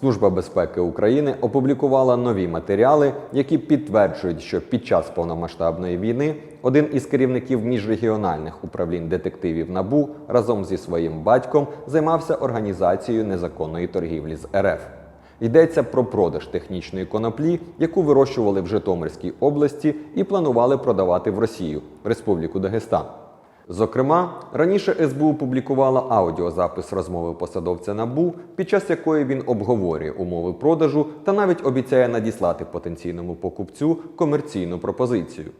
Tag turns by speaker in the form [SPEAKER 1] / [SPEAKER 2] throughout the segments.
[SPEAKER 1] Служба безпеки України опублікувала нові матеріали, які підтверджують, що під час повномасштабної війни один із керівників міжрегіональних управлінь детективів НАБУ разом зі своїм батьком займався організацією незаконної торгівлі з РФ. Йдеться про продаж технічної коноплі, яку вирощували в Житомирській області і планували продавати в Росію, Республіку Дагестан. Зокрема, раніше СБУ публікувала аудіозапис розмови посадовця НАБУ, під час якої він обговорює умови продажу та навіть обіцяє надіслати потенційному покупцю комерційну пропозицію.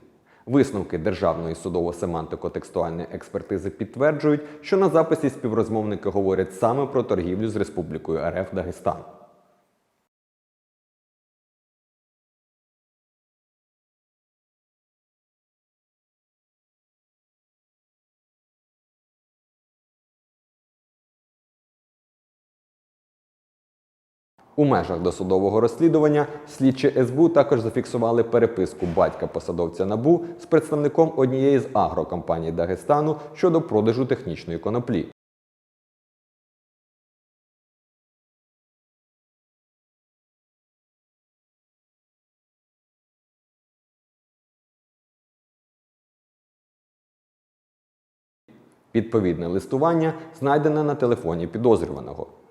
[SPEAKER 1] Висновки Державної судово-семантико-текстуальної експертизи підтверджують, що на записі співрозмовники говорять саме про торгівлю з Республікою РФ Дагестан. У межах досудового розслідування слідчі СБУ також зафіксували переписку батька посадовця НАБУ з представником однієї з агрокомпаній Дагестану щодо продажу технічної коноплі. Відповідне листування знайдене на телефоні підозрюваного.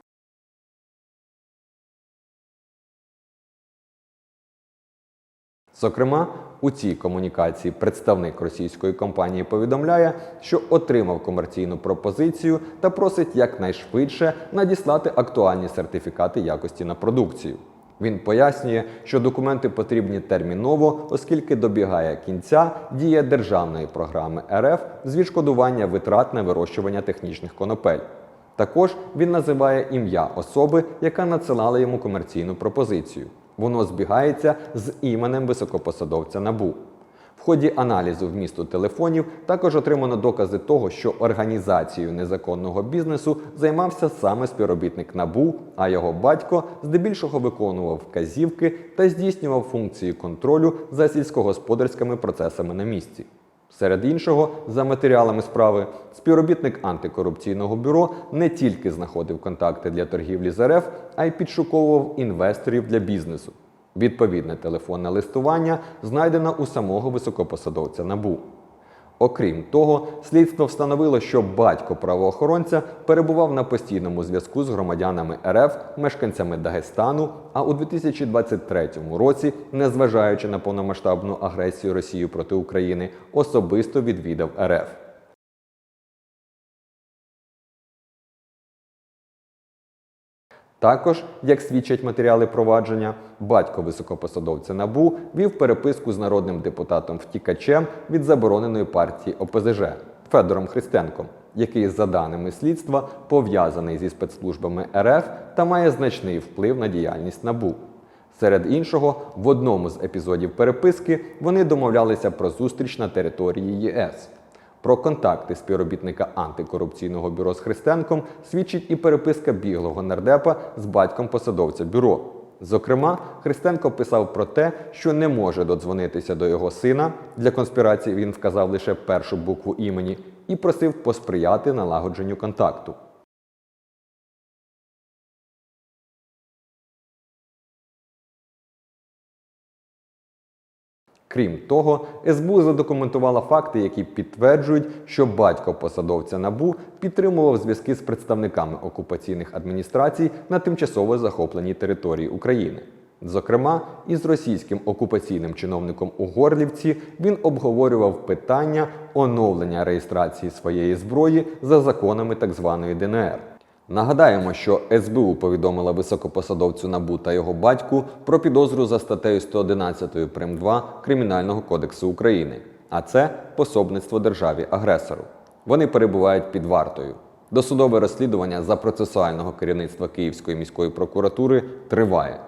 [SPEAKER 1] Зокрема, у цій комунікації представник російської компанії повідомляє, що отримав комерційну пропозицію та просить якнайшвидше надіслати актуальні сертифікати якості на продукцію. Він пояснює, що документи потрібні терміново, оскільки добігає кінця дія державної програми РФ з відшкодування витрат на вирощування технічних конопель. Також він називає ім'я особи, яка надсилала йому комерційну пропозицію. Воно збігається з іменем високопосадовця НАБУ. В ході аналізу вмісту телефонів також отримано докази того, що організацією незаконного бізнесу займався саме співробітник НАБУ, а його батько здебільшого виконував вказівки та здійснював функції контролю за сільськогосподарськими процесами на місці. Серед іншого, за матеріалами справи, співробітник антикорупційного бюро не тільки знаходив контакти для торгівлі з РФ, а й підшуковував інвесторів для бізнесу. Відповідне телефонне листування знайдено у самого високопосадовця НАБУ. Окрім того, слідство встановило, що батько правоохоронця перебував на постійному зв'язку з громадянами РФ, мешканцями Дагестану, а у 2023 році, незважаючи на повномасштабну агресію Росії проти України, особисто відвідав РФ. Також, як свідчать матеріали провадження, батько високопосадовця НАБУ вів переписку з народним депутатом втікачем від забороненої партії ОПЗЖ Федором Христенком, який, за даними слідства, пов'язаний зі спецслужбами РФ та має значний вплив на діяльність НАБУ. Серед іншого, в одному з епізодів переписки вони домовлялися про зустріч на території ЄС. Про контакти співробітника антикорупційного бюро з Христенком свідчить і переписка біглого нардепа з батьком посадовця бюро. Зокрема, Христенко писав про те, що не може додзвонитися до його сина. Для конспірації він вказав лише першу букву імені і просив посприяти налагодженню контакту. Крім того, СБУ задокументувала факти, які підтверджують, що батько посадовця НАБУ підтримував зв'язки з представниками окупаційних адміністрацій на тимчасово захопленій території України. Зокрема, із російським окупаційним чиновником у Горлівці він обговорював питання оновлення реєстрації своєї зброї за законами так званої ДНР. Нагадаємо, що СБУ повідомила високопосадовцю НАБУ та його батьку про підозру за статтею 111 прим. 2 Кримінального кодексу України, а це пособництво державі агресору. Вони перебувають під вартою. Досудове розслідування за процесуального керівництва Київської міської прокуратури триває.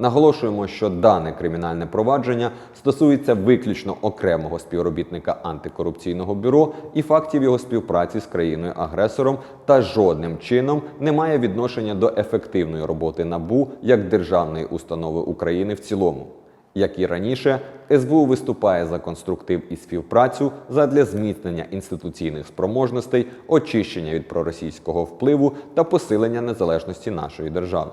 [SPEAKER 1] Наголошуємо, що дане кримінальне провадження стосується виключно окремого співробітника антикорупційного бюро і фактів його співпраці з країною-агресором та жодним чином не має відношення до ефективної роботи НАБУ як державної установи України в цілому. Як і раніше, СБУ виступає за конструктив і співпрацю задля зміцнення інституційних спроможностей, очищення від проросійського впливу та посилення незалежності нашої держави.